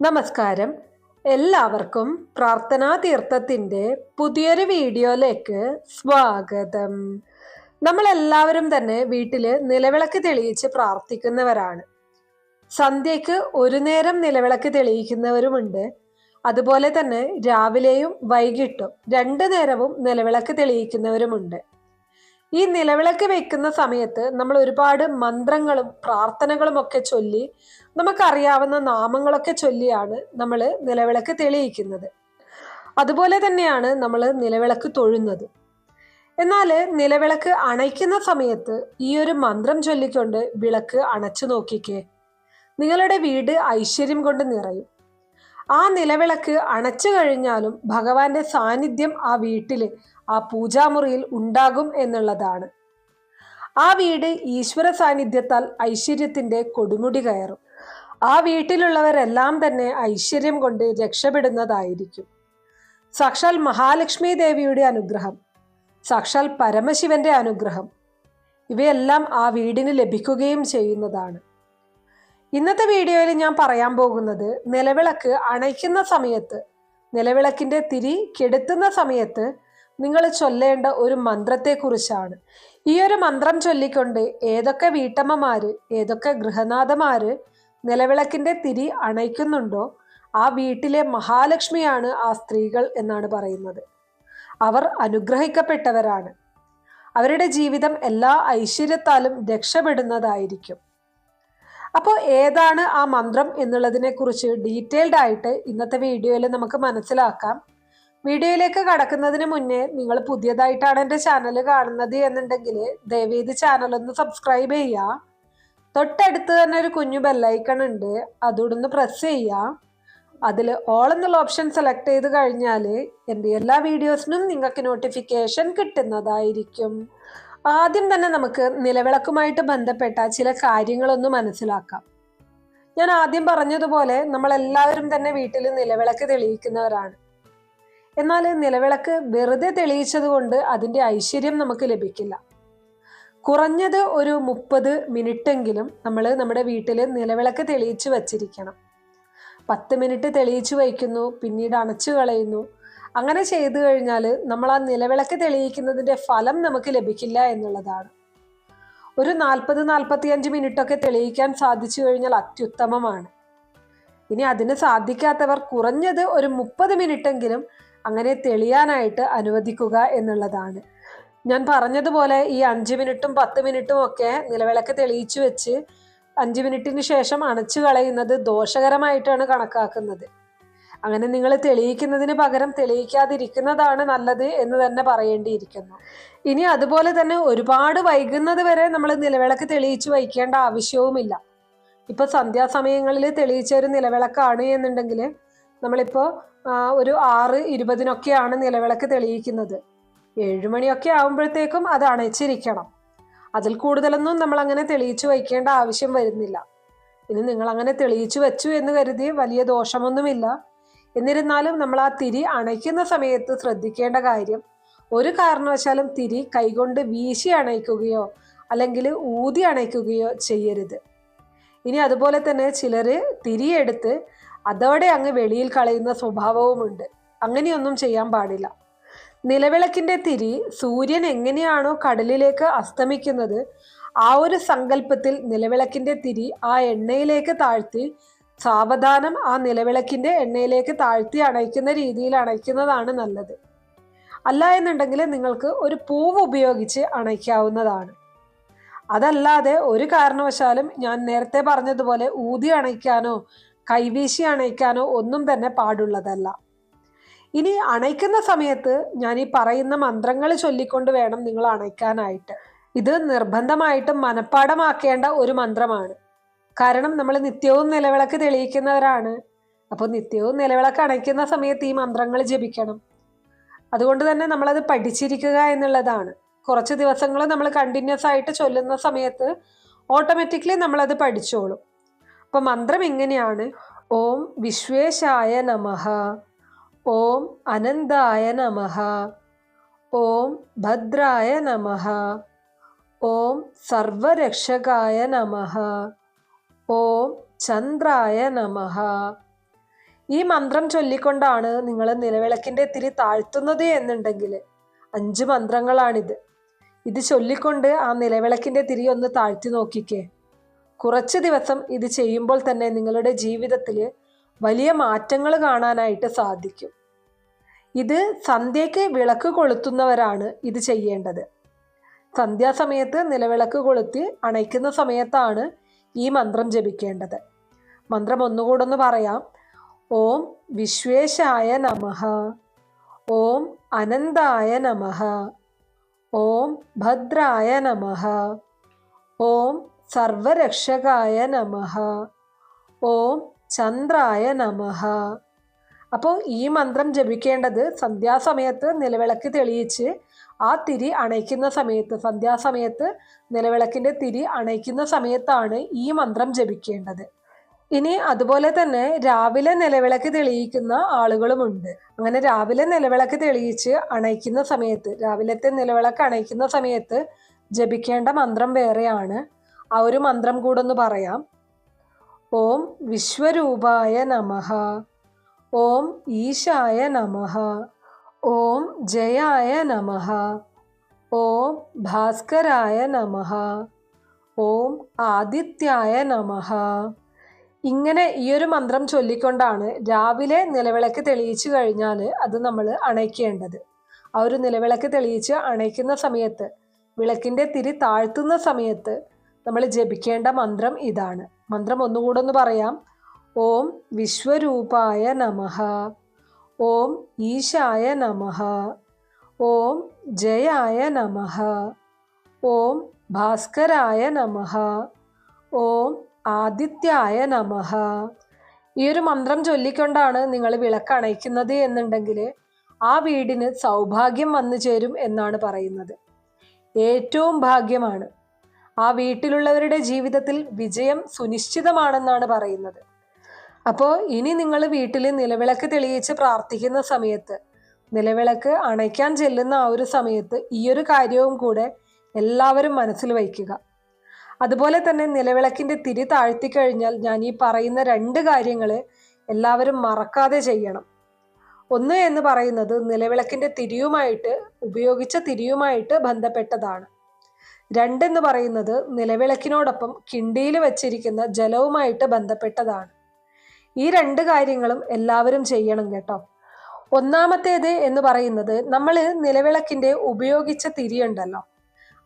നമസ്കാരം. എല്ലാവർക്കും പ്രാർത്ഥനാ തീർത്ഥത്തിന്റെ പുതിയൊരു വീഡിയോയിലേക്ക് സ്വാഗതം. നമ്മളെല്ലാവരും തന്നെ വീട്ടിൽ നിലവിളക്ക് തെളിയിച്ച് പ്രാർത്ഥിക്കുന്നവരാണ്. സന്ധ്യയ്ക്ക് ഒരു നേരം നിലവിളക്ക് തെളിയിക്കുന്നവരുമുണ്ട്. അതുപോലെ തന്നെ രാവിലെയും വൈകിട്ടും രണ്ട് നേരവും നിലവിളക്ക് തെളിയിക്കുന്നവരുമുണ്ട്. ഈ നിലവിളക്ക് വെക്കുന്ന സമയത്ത് നമ്മൾ ഒരുപാട് മന്ത്രങ്ങളും പ്രാർത്ഥനകളും ഒക്കെ ചൊല്ലി നമുക്കറിയാവുന്ന നാമങ്ങളൊക്കെ ചൊല്ലിയാണ് നമ്മൾ നിലവിളക്ക് തെളിയിക്കുന്നത്. അതുപോലെ തന്നെയാണ് നമ്മൾ നിലവിളക്ക് തൊഴുന്നത്. എന്നാൽ നിലവിളക്ക് അണയ്ക്കുന്ന സമയത്ത് ഈ ഒരു മന്ത്രം ചൊല്ലിക്കൊണ്ട് വിളക്ക് അണച്ചു നോക്കിക്കേ. നിങ്ങളുടെ വീട് ഐശ്വര്യം കൊണ്ട് നിറയും. ആ നിലവിളക്ക് അണച്ചു കഴിഞ്ഞാലും ഭഗവാന്റെ സാന്നിധ്യം ആ വീട്ടിൽ ആ പൂജാമുറിയിൽ ഉണ്ടാകും എന്നുള്ളതാണ്. ആ വീട് ഈശ്വര സാന്നിധ്യത്താൽ ഐശ്വര്യത്തിന്റെ കൊടുമുടി കയറും. ആ വീട്ടിലുള്ളവരെല്ലാം തന്നെ ഐശ്വര്യം കൊണ്ട് രക്ഷപ്പെടുന്നതായിരിക്കും. സാക്ഷാൽ മഹാലക്ഷ്മി ദേവിയുടെ അനുഗ്രഹം സാക്ഷാൽ പരമശിവന്റെ അനുഗ്രഹം ഇവയെല്ലാം ആ വീടിന് ലഭിക്കുകയും ചെയ്യുന്നതാണ്. ഇന്നത്തെ വീഡിയോയിൽ ഞാൻ പറയാൻ പോകുന്നത് നിലവിളക്ക് അണയ്ക്കുന്ന സമയത്ത് നിലവിളക്കിന്റെ തിരി കെടുത്തുന്ന സമയത്ത് നിങ്ങൾ ചൊല്ലേണ്ട ഒരു മന്ത്രത്തെക്കുറിച്ചാണ്. ഈ ഒരു മന്ത്രം ചൊല്ലിക്കൊണ്ട് ഏതൊക്കെ വീട്ടമ്മമാര് ഏതൊക്കെ ഗൃഹനാഥമാര് നിലവിളക്കിന്റെ തിരി അണയ്ക്കുന്നുണ്ടോ ആ വീട്ടിലെ മഹാലക്ഷ്മിയാണ് ആ സ്ത്രീകൾ എന്നാണ് പറയുന്നത്. അവർ അനുഗ്രഹിക്കപ്പെട്ടവരാണ്. അവരുടെ ജീവിതം എല്ലാ ഐശ്വര്യത്താലും രക്ഷപ്പെടുന്നതായിരിക്കും. അപ്പോൾ ഏതാണ് ആ മന്ത്രം എന്നുള്ളതിനെ കുറിച്ച് ആയിട്ട് ഇന്നത്തെ വീഡിയോയിൽ നമുക്ക് മനസ്സിലാക്കാം. വീഡിയോയിലേക്ക് കടക്കുന്നതിന് മുന്നേ നിങ്ങൾ പുതിയതായിട്ടാണ് എന്റെ ചാനൽ കാണുന്നത് എന്നുണ്ടെങ്കിൽ ദയവേത് ചാനൽ ഒന്ന് സബ്സ്ക്രൈബ് ചെയ്യുക തൊട്ടടുത്ത് തന്നെ ഒരു കുഞ്ഞു ബെല്ലൈക്കൺ ഉണ്ട്. അതോടൊന്ന് പ്രസ് ചെയ്യുക അതിൽ ഓൾ എന്നുള്ള ഓപ്ഷൻ സെലക്ട് ചെയ്ത് കഴിഞ്ഞാൽ എന്റെ എല്ലാ വീഡിയോസിനും നിങ്ങൾക്ക് നോട്ടിഫിക്കേഷൻ കിട്ടുന്നതായിരിക്കും. ആദ്യം തന്നെ നമുക്ക് നിലവിളക്കുമായിട്ട് ബന്ധപ്പെട്ട ചില കാര്യങ്ങളൊന്ന് മനസ്സിലാക്കാം. ഞാൻ ആദ്യം പറഞ്ഞതുപോലെ നമ്മൾ എല്ലാവരും തന്നെ വീട്ടിൽ നിലവിളക്ക് തെളിയിക്കുന്നവരാണ്. എന്നാൽ നിലവിളക്ക് വെറുതെ തെളിയിച്ചത് കൊണ്ട് അതിന്റെ ഐശ്വര്യം നമുക്ക് ലഭിക്കില്ല. കുറഞ്ഞത് ഒരു മുപ്പത് മിനിറ്റെങ്കിലും നമ്മൾ നമ്മുടെ വീട്ടിൽ നിലവിളക്ക് തെളിയിച്ച് വച്ചിരിക്കണം. പത്ത് മിനിറ്റ് തെളിയിച്ച് വയ്ക്കുന്നു പിന്നീട് അണച്ചു കളയുന്നു. അങ്ങനെ ചെയ്തു കഴിഞ്ഞാൽ നമ്മൾ ആ നിലവിളക്ക് തെളിയിക്കുന്നതിന്റെ ഫലം നമുക്ക് ലഭിക്കില്ല എന്നുള്ളതാണ്. ഒരു നാൽപ്പത് നാൽപ്പത്തിയഞ്ച് മിനിറ്റൊക്കെ തെളിയിക്കാൻ സാധിച്ചു കഴിഞ്ഞാൽ അത്യുത്തമമാണ്. ഇനി അതിന് സാധിക്കാത്തവർ കുറഞ്ഞത് ഒരു മുപ്പത് മിനിറ്റെങ്കിലും അങ്ങനെ തെളിയാനായിട്ട് അനുവദിക്കുക എന്നുള്ളതാണ്. ഞാൻ പറഞ്ഞതുപോലെ ഈ അഞ്ച് മിനിറ്റും പത്ത് മിനിറ്റും ഒക്കെ നിലവിളക്ക് തെളിയിച്ചു വെച്ച് അഞ്ച് മിനിറ്റിന് ശേഷം അണച്ചു കളയുന്നത് ദോഷകരമായിട്ടാണ് കണക്കാക്കുന്നത്. അങ്ങനെ നിങ്ങൾ തെളിയിക്കുന്നതിന് പകരം തെളിയിക്കാതിരിക്കുന്നതാണ് നല്ലത് എന്ന് തന്നെ പറയേണ്ടിയിരിക്കുന്നു. ഇനി അതുപോലെ തന്നെ ഒരുപാട് വൈകുന്നത് വരെ നമ്മൾ നിലവിളക്ക് തെളിയിച്ച് വയ്ക്കേണ്ട ആവശ്യവുമില്ല. ഇപ്പൊ സന്ധ്യാസമയങ്ങളിൽ തെളിയിച്ച ഒരു നിലവിളക്കാണ് എന്നുണ്ടെങ്കിൽ നമ്മളിപ്പോൾ ഒരു ആറ് ഇരുപതിനൊക്കെയാണ് നിലവിളക്ക് തെളിയിക്കുന്നത്. ഏഴുമണിയൊക്കെ ആകുമ്പോഴത്തേക്കും അത് അണച്ചിരിക്കണം. അതിൽ കൂടുതലൊന്നും നമ്മൾ അങ്ങനെ തെളിയിച്ചു വയ്ക്കേണ്ട ആവശ്യം വരുന്നില്ല. ഇനി നിങ്ങൾ അങ്ങനെ തെളിയിച്ചു വെച്ചു എന്ന് കരുതി വലിയ ദോഷമൊന്നുമില്ല. എന്നിരുന്നാലും നമ്മൾ ആ തിരി അണയ്ക്കുന്ന സമയത്ത് ശ്രദ്ധിക്കേണ്ട കാര്യം ഒരു കാരണവശാലും തിരി കൈകൊണ്ട് വീശി അണയ്ക്കുകയോ അല്ലെങ്കിൽ ഊതി അണയ്ക്കുകയോ ചെയ്യരുത്. ഇനി അതുപോലെ തന്നെ ചിലർ തിരിയെടുത്ത് അതോടെ അങ്ങ് വെളിയിൽ കളയുന്ന സ്വഭാവവുമുണ്ട്. അങ്ങനെയൊന്നും ചെയ്യാൻ പാടില്ല. നിലവിളക്കിന്റെ തിരി സൂര്യൻ എങ്ങനെയാണോ കടലിലേക്ക് അസ്തമിക്കുന്നത് ആ ഒരു സങ്കല്പത്തിൽ നിലവിളക്കിന്റെ തിരി ആ എണ്ണയിലേക്ക് താഴ്ത്തി സാവധാനം ആ നിലവിളക്കിന്റെ എണ്ണയിലേക്ക് താഴ്ത്തി അണയ്ക്കുന്ന രീതിയിൽ അണയ്ക്കുന്നതാണ് നല്ലത്. അല്ല എന്നുണ്ടെങ്കിൽ നിങ്ങൾക്ക് ഒരു പൂവ് ഉപയോഗിച്ച് അണയ്ക്കാവുന്നതാണ്. അതല്ലാതെ ഒരു കാരണവശാലും ഞാൻ നേരത്തെ പറഞ്ഞതുപോലെ ഊതി അണയ്ക്കാനോ കൈവീശി അണയ്ക്കാനോ ഒന്നും തന്നെ പാടുള്ളതല്ല. ഇനി അണയ്ക്കുന്ന സമയത്ത് ഞാൻ ഈ പറയുന്ന മന്ത്രങ്ങൾ ചൊല്ലിക്കൊണ്ട് വേണം നിങ്ങൾ അണയ്ക്കാനായിട്ട്. ഇത് നിർബന്ധമായിട്ടും മനഃപ്പാടമാക്കേണ്ട ഒരു മന്ത്രമാണ്. കാരണം നമ്മൾ നിത്യവും നിലവിളക്ക് തെളിയിക്കുന്നവരാണ്. അപ്പോൾ നിത്യവും നിലവിളക്ക് അണയ്ക്കുന്ന സമയത്ത് ഈ മന്ത്രങ്ങൾ ജപിക്കണം. അതുകൊണ്ട് തന്നെ നമ്മളത് പഠിച്ചിരിക്കുക എന്നുള്ളതാണ്. കുറച്ച് ദിവസങ്ങൾ നമ്മൾ കണ്ടിന്യൂസ് ആയിട്ട് ചൊല്ലുന്ന സമയത്ത് ഓട്ടോമാറ്റിക്കലി നമ്മളത് പഠിച്ചോളും. അപ്പോൾ മന്ത്രം എങ്ങനെയാണ് ഓം വിശ്വേശായ നമഃ. ഓം അനന്തായ നമഃ. ഓം ഭദ്രായ നമഃ. ഓം സർവരക്ഷകായ നമഃ. ഓം ചന്ദ്രായ നമഃ. ഈ മന്ത്രം ചൊല്ലിക്കൊണ്ടാണ് നിങ്ങൾ നിലവിളക്കിന്റെ തിരി താഴ്ത്തുന്നത് എന്നുണ്ടെങ്കിൽ അഞ്ച് മന്ത്രങ്ങളാണിത്. ഇത് ചൊല്ലിക്കൊണ്ട് ആ നിലവിളക്കിന്റെ തിരി ഒന്ന് താഴ്ത്തി നോക്കിക്കേ. കുറച്ച് ദിവസം ഇത് ചെയ്യുമ്പോൾ തന്നെ നിങ്ങളുടെ ജീവിതത്തിൽ വലിയ മാറ്റങ്ങൾ കാണാനായിട്ട് സാധിക്കും. ഇത് സന്ധ്യയ്ക്ക് വിളക്ക് കൊളുത്തുന്നവരാണ് ഇത് ചെയ്യേണ്ടത്. സന്ധ്യാസമയത്ത് നിലവിളക്ക് കൊളുത്തി അണയ്ക്കുന്ന സമയത്താണ് ഈ മന്ത്രം ജപിക്കേണ്ടത്. മന്ത്രം ഒന്നുകൂടെ ഒന്ന് പറയാം. ഓം വിശ്വേശായ നമഃ. ഓം അനന്തായ നമഃ. ഓം ഭദ്രായ നമഃ. ഓം സർവരക്ഷകായ നമഃ. ഓം ചന്ദ്രായ നമഃ. അപ്പോൾ ഈ മന്ത്രം ജപിക്കേണ്ടത് സന്ധ്യാസമയത്ത് നിലവിളക്ക് തെളിയിച്ച് ആ തിരി അണയ്ക്കുന്ന സമയത്ത് സന്ധ്യാസമയത്ത് നിലവിളക്കിന്റെ തിരി അണയ്ക്കുന്ന സമയത്താണ് ഈ മന്ത്രം ജപിക്കേണ്ടത്. ഇനി അതുപോലെ തന്നെ രാവിലെ നിലവിളക്ക് തെളിയിക്കുന്ന ആളുകളുമുണ്ട്. അങ്ങനെ രാവിലെ നിലവിളക്ക് തെളിയിച്ച് അണയ്ക്കുന്ന സമയത്ത് രാവിലത്തെ നിലവിളക്ക് അണയ്ക്കുന്ന സമയത്ത് ജപിക്കേണ്ട മന്ത്രം വേറെയാണ്. ആ ഒരു മന്ത്രം കൂടൊന്ന് പറയാം. ഓം വിശ്വരൂപായ നമഃ. ഓം ഈശായ നമഃ. ഓം ജയായ നമഃ. ഓം ഭാസ്കരായ നമഃ. ഓം ആദിത്യായ നമഃ. ഇങ്ങനെ ഈ ഒരു മന്ത്രം ചൊല്ലിക്കൊണ്ടാണ് രാവിലെ നിലവിളക്ക് തെളിയിച്ചു കഴിഞ്ഞാൽ അത് നമ്മൾ അണയ്ക്കേണ്ടത്. ആ ഒരു നിലവിളക്ക് തെളിയിച്ച് അണയ്ക്കുന്ന സമയത്ത് വിളക്കിന്റെ തിരി താഴ്ത്തുന്ന സമയത്ത് നമ്മൾ ജപിക്കേണ്ട മന്ത്രം ഇതാണ്. മന്ത്രം ഒന്നുകൂടെ ഒന്ന് പറയാം. ഓം വിശ്വരൂപായ നമഃ. ഓം ഈശായ നമഹ ഓം ജയായ നമഹ ഓം ഭാസ്കരായ നമഹ ഓം ആദിത്യായ നമഹ ഈ ഒരു മന്ത്രം ചൊല്ലിക്കൊണ്ടാണ് നിങ്ങൾ വിളക്ക് അണയ്ക്കുന്നത് എന്നുണ്ടെങ്കിൽ ആ വീടിന് സൗഭാഗ്യം വന്നു ചേരും എന്നാണ് പറയുന്നത്. ഏറ്റവും ഭാഗ്യമാണ്. ആ വീട്ടിലുള്ളവരുടെ ജീവിതത്തിൽ വിജയം സുനിശ്ചിതമാണെന്നാണ് പറയുന്നത്. അപ്പോൾ ഇനി നിങ്ങൾ വീട്ടിൽ നിലവിളക്ക് തെളിയിച്ച് പ്രാർത്ഥിക്കുന്ന സമയത്ത് നിലവിളക്ക് അണയ്ക്കാൻ ചെല്ലുന്ന ആ ഒരു സമയത്ത് ഈ ഒരു കാര്യവും കൂടെ എല്ലാവരും മനസ്സിൽ വയ്ക്കുക. അതുപോലെ തന്നെ നിലവിളക്കിന്റെ തിരി താഴ്ത്തിക്കഴിഞ്ഞാൽ ഞാൻ ഈ പറയുന്ന രണ്ട് കാര്യങ്ങൾ എല്ലാവരും മറക്കാതെ ചെയ്യണം. ഒന്ന് എന്ന് പറയുന്നത് നിലവിളക്കിന്റെ തിരിയുമായിട്ട് ഉപയോഗിച്ച തിരിയുമായിട്ട് ബന്ധപ്പെട്ടതാണ്. രണ്ടെന്ന് പറയുന്നത് നിലവിളക്കിനോടൊപ്പം കിണ്ടിയിൽ വച്ചിരിക്കുന്ന ജലവുമായിട്ട് ബന്ധപ്പെട്ടതാണ്. ഈ രണ്ട് കാര്യങ്ങളും എല്ലാവരും ചെയ്യണം കേട്ടോ. ഒന്നാമത്തേത് എന്ന് പറയുന്നത് നമ്മൾ നിലവിളക്കിന്റെ ഉപയോഗിച്ച തിരിയുണ്ടല്ലോ.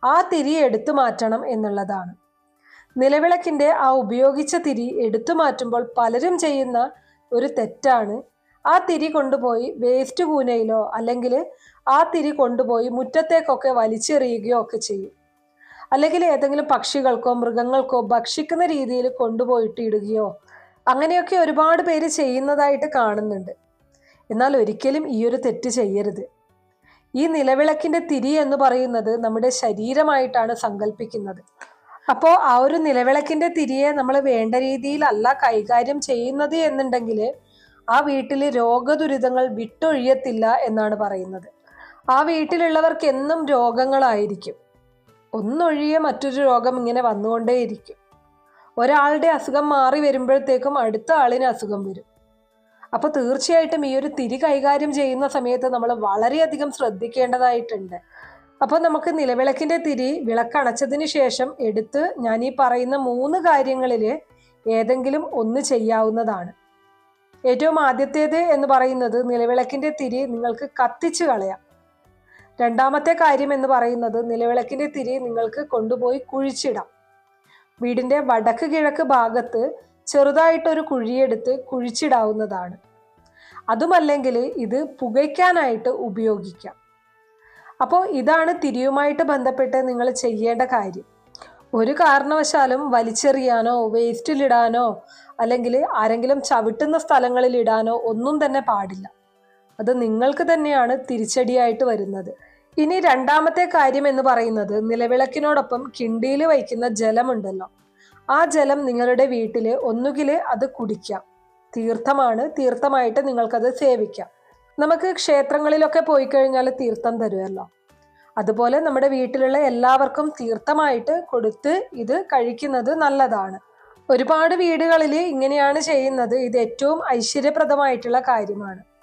ആ തിരി എടുത്തു മാറ്റണം എന്നുള്ളതാണ്. നിലവിളക്കിന്റെ ആ ഉപയോഗിച്ച തിരി എടുത്തു മാറ്റുമ്പോൾ പലരും ചെയ്യുന്ന ഒരു തെറ്റാണ്. ആ തിരി കൊണ്ടുപോയി വേസ്റ്റ് കൂനയിലോ അല്ലെങ്കിൽ ആ തിരി കൊണ്ടുപോയി മുറ്റത്തേക്കൊക്കെ വലിച്ചെറിയുകയോ ഒക്കെ ചെയ്യും. അല്ലെങ്കിൽ ഏതെങ്കിലും പക്ഷികൾക്കോ മൃഗങ്ങൾക്കോ ഭക്ഷിക്കുന്ന രീതിയിൽ കൊണ്ടുപോയിട്ട് ഇടുകയോ അങ്ങനെയൊക്കെ ഒരുപാട് പേര് ചെയ്യുന്നതായിട്ട് കാണുന്നുണ്ട്. എന്നാൽ ഒരിക്കലും ഈ ഒരു തെറ്റ് ചെയ്യരുത്. ഈ നിലവിളക്കിന്റെ തിരി എന്ന് പറയുന്നത് നമ്മുടെ ശരീരമായിട്ടാണ് സങ്കല്പിക്കുന്നത് അപ്പോൾ ആ ഒരു നിലവിളക്കിന്റെ തിരിയെ നമ്മൾ വേണ്ട രീതിയിലല്ല കൈകാര്യം ചെയ്യുന്നത് എന്നുണ്ടെങ്കിൽ ആ വീട്ടിൽ രോഗദുരിതങ്ങൾ വിട്ടൊഴിയത്തില്ല എന്നാണ് പറയുന്നത്. ആ വീട്ടിലുള്ളവർക്ക് എന്നും രോഗങ്ങളായിരിക്കും. ഒന്നൊഴിയെ മറ്റൊരു രോഗം ഇങ്ങനെ വന്നുകൊണ്ടേയിരിക്കും. ഒരാളുടെ അസുഖം മാറി വരുമ്പോഴത്തേക്കും അടുത്ത ആളിന് അസുഖം വരും. അപ്പോൾ തീർച്ചയായിട്ടും ഈ ഒരു തിരി കൈകാര്യം ചെയ്യുന്ന സമയത്ത് നമ്മൾ വളരെയധികം ശ്രദ്ധിക്കേണ്ടതായിട്ടുണ്ട്. അപ്പോൾ നമുക്ക് നിലവിളക്കിന്റെ തിരി വിളക്കണച്ചതിന് ശേഷം എടുത്ത് ഞാൻ ഈ പറയുന്ന മൂന്ന് കാര്യങ്ങളിൽ ഏതെങ്കിലും ഒന്ന് ചെയ്യാവുന്നതാണ്. ഏറ്റവും ആദ്യത്തേത് എന്ന് പറയുന്നത് നിലവിളക്കിന്റെ തിരി നിങ്ങൾക്ക് കത്തിച്ചു കളയാം. രണ്ടാമത്തെ കാര്യം എന്ന് പറയുന്നത് നിലവിളക്കിന്റെ തിരി നിങ്ങൾക്ക് കൊണ്ടുപോയി കുഴിച്ചിടാം. വീടിന്റെ വടക്ക് കിഴക്ക് ഭാഗത്ത് ചെറുതായിട്ടൊരു കുഴിയെടുത്ത് കുഴിച്ചിടാവുന്നതാണ്. അതുമല്ലെങ്കിൽ ഇത് പുകയ്ക്കാനായിട്ട് ഉപയോഗിക്കാം. അപ്പോൾ ഇതാണ് തിരിയുമായിട്ട് ബന്ധപ്പെട്ട് നിങ്ങൾ ചെയ്യേണ്ട കാര്യം. ഒരു കാരണവശാലും വലിച്ചെറിയാനോ വേസ്റ്റിലിടാനോ അല്ലെങ്കിൽ ആരെങ്കിലും ചവിട്ടുന്ന സ്ഥലങ്ങളിൽ ഇടാനോ ഒന്നും തന്നെ പാടില്ല. അത് നിങ്ങൾക്ക് തന്നെയാണ് തിരിച്ചടിയായിട്ട് വരുന്നത്. ഇനി രണ്ടാമത്തെ കാര്യം എന്ന് പറയുന്നത് നിലവിളക്കിനോടൊപ്പം കിണ്ടിയിൽ വയ്ക്കുന്ന ജലമുണ്ടല്ലോ. ആ ജലം നിങ്ങളുടെ വീട്ടിൽ ഒന്നുകിൽ അത് കുടിക്കാം. തീർത്ഥമാണ് തീർത്ഥമായിട്ട് നിങ്ങൾക്കത് സേവിക്കാം. നമുക്ക് ക്ഷേത്രങ്ങളിലൊക്കെ പോയി കഴിഞ്ഞാൽ തീർത്ഥം തരുമല്ലോ അതുപോലെ നമ്മുടെ വീട്ടിലുള്ള എല്ലാവർക്കും തീർത്ഥമായിട്ട് കൊടുത്ത് ഇത് കഴിക്കുന്നത് നല്ലതാണ്. ഒരുപാട് വീടുകളിൽ ഇങ്ങനെയാണ് ചെയ്യുന്നത്. ഇത് ഏറ്റവും ഐശ്വര്യപ്രദമായിട്ടുള്ള കാര്യമാണ്.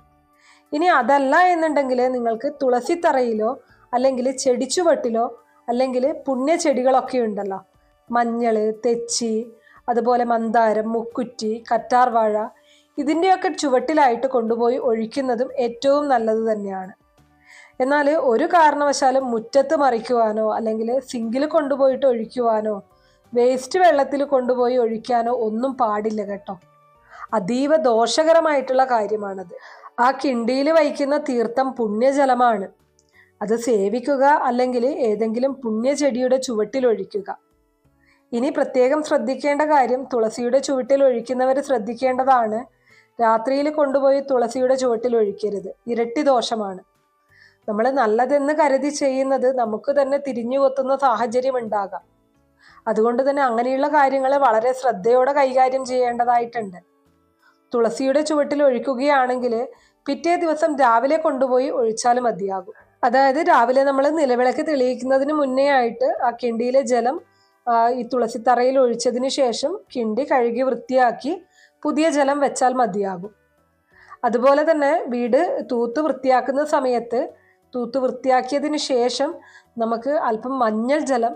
ഇനി അതല്ല എന്നുണ്ടെങ്കിൽ നിങ്ങൾക്ക് തുളസിത്തറയിലോ അല്ലെങ്കിൽ ചെടിച്ചുവട്ടിലോ അല്ലെങ്കിൽ പുണ്യ ചെടികളൊക്കെ ഉണ്ടല്ലോ. മഞ്ഞൾ തെച്ചി അതുപോലെ മന്ദാരം മുക്കുറ്റി കറ്റാർവാഴ ഇതിന്റെയൊക്കെ ചുവട്ടിലായിട്ട് കൊണ്ടുപോയി ഒഴിക്കുന്നതും ഏറ്റവും നല്ലത് തന്നെയാണ്. എന്നാൽ ഒരു കാരണവശാലും മുറ്റത്ത് മറിക്കുവാനോ അല്ലെങ്കിൽ സിങ്കിൽ കൊണ്ടുപോയിട്ട് ഒഴിക്കുവാനോ വേസ്റ്റ് വെള്ളത്തിൽ കൊണ്ടുപോയി ഒഴിക്കാനോ ഒന്നും പാടില്ല കേട്ടോ. അതീവ ദോഷകരമായിട്ടുള്ള കാര്യമാണത്. ആ കിണ്ടിയിൽ വയ്ക്കുന്ന തീർത്ഥം പുണ്യജലമാണ്. അത് സേവിക്കുക അല്ലെങ്കിൽ ഏതെങ്കിലും പുണ്യചെടിയുടെ ചുവട്ടിൽ ഒഴിക്കുക. ഇനി പ്രത്യേകം ശ്രദ്ധിക്കേണ്ട കാര്യം തുളസിയുടെ ചുവട്ടിൽ ഒഴിക്കുന്നവർ ശ്രദ്ധിക്കേണ്ടതാണ്. രാത്രിയിൽ കൊണ്ടുപോയി തുളസിയുടെ ചുവട്ടിൽ ഒഴിക്കരുത്. ഇരട്ടി ദോഷമാണ്. നമ്മൾ നല്ലതെന്ന് കരുതി ചെയ്യുന്നത് നമുക്ക് തന്നെ തിരിഞ്ഞു കൊത്തുന്ന സാഹചര്യം ഉണ്ടാകാം. അതുകൊണ്ട് തന്നെ അങ്ങനെയുള്ള കാര്യങ്ങൾ വളരെ ശ്രദ്ധയോടെ കൈകാര്യം ചെയ്യേണ്ടതായിട്ടുണ്ട്. തുളസിയുടെ ചുവട്ടിൽ ഒഴിക്കുകയാണെങ്കിൽ പിറ്റേ ദിവസം രാവിലെ കൊണ്ടുപോയി ഒഴിച്ചാൽ മതിയാകും. അതായത് രാവിലെ നമ്മൾ നിലവിളക്ക് തെളിയിക്കുന്നതിന് മുന്നേ ആയിട്ട് ആ കിണ്ടിയിലെ ജലം ഈ തുളസിത്തറയിൽ ഒഴിച്ചതിന് ശേഷം കിണ്ടി കഴുകി വൃത്തിയാക്കി പുതിയ ജലം വെച്ചാൽ മതിയാകും. അതുപോലെ തന്നെ വീട് തൂത്ത് വൃത്തിയാക്കുന്ന സമയത്ത് തൂത്ത് വൃത്തിയാക്കിയതിന് ശേഷം നമുക്ക് അല്പം മഞ്ഞൾ ജലം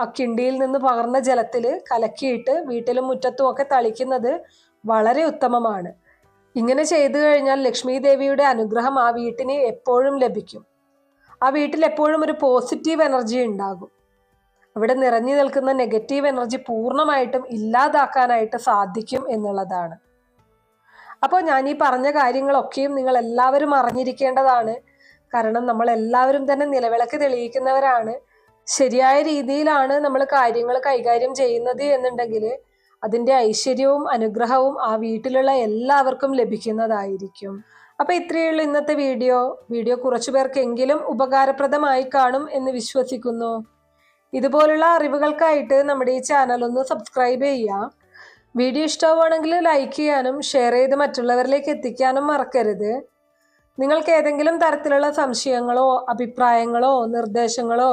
ആ കിണ്ടിയിൽ നിന്ന് പകർന്ന ജലത്തിൽ കലക്കിയിട്ട് വീട്ടിലും മുറ്റത്തും ഒക്കെ തളിക്കുന്നത് വളരെ ഉത്തമമാണ്. ഇങ്ങനെ ചെയ്തു കഴിഞ്ഞാൽ ലക്ഷ്മി ദേവിയുടെ അനുഗ്രഹം ആ വീട്ടിന് എപ്പോഴും ലഭിക്കും. ആ വീട്ടിൽ എപ്പോഴും ഒരു പോസിറ്റീവ് എനർജി ഉണ്ടാകും. അവിടെ നിറഞ്ഞു നിൽക്കുന്ന നെഗറ്റീവ് എനർജി പൂർണമായിട്ടും ഇല്ലാതാക്കാനായിട്ട് സാധിക്കും എന്നുള്ളതാണ്. അപ്പോൾ ഞാൻ ഈ പറഞ്ഞ കാര്യങ്ങളൊക്കെയും നിങ്ങൾ എല്ലാവരും അറിഞ്ഞിരിക്കേണ്ടതാണ്. കാരണം നമ്മൾ എല്ലാവരും തന്നെ നിലവിളക്ക് തെളിയിക്കുന്നവരാണ്. ശരിയായ രീതിയിലാണ് നമ്മൾ കാര്യങ്ങൾ കൈകാര്യം ചെയ്യുന്നത് എന്നുണ്ടെങ്കിൽ അതിന്റെ ഐശ്വര്യവും അനുഗ്രഹവും ആ വീട്ടിലുള്ള എല്ലാവർക്കും ലഭിക്കുന്നതായിരിക്കും. അപ്പോൾ ഇത്രയുള്ള ഇന്നത്തെ വീഡിയോ. വീഡിയോ കുറച്ചു പേർക്കെങ്കിലും ഉപകാരപ്രദമായി കാണും എന്ന് വിശ്വസിക്കുന്നു. ഇതുപോലുള്ള അറിവുകൾക്കായിട്ട് നമ്മുടെ ഈ ചാനൽ ഒന്ന് സബ്സ്ക്രൈബ് ചെയ്യുക. വീഡിയോ ഇഷ്ടമാണെങ്കിൽ ലൈക്ക് ചെയ്യാനും ഷെയർ ചെയ്ത് മറ്റുള്ളവരിലേക്ക് എത്തിക്കാനും മറക്കരുത്. നിങ്ങൾക്ക് ഏതെങ്കിലും തരത്തിലുള്ള സംശയങ്ങളോ അഭിപ്രായങ്ങളോ നിർദ്ദേശങ്ങളോ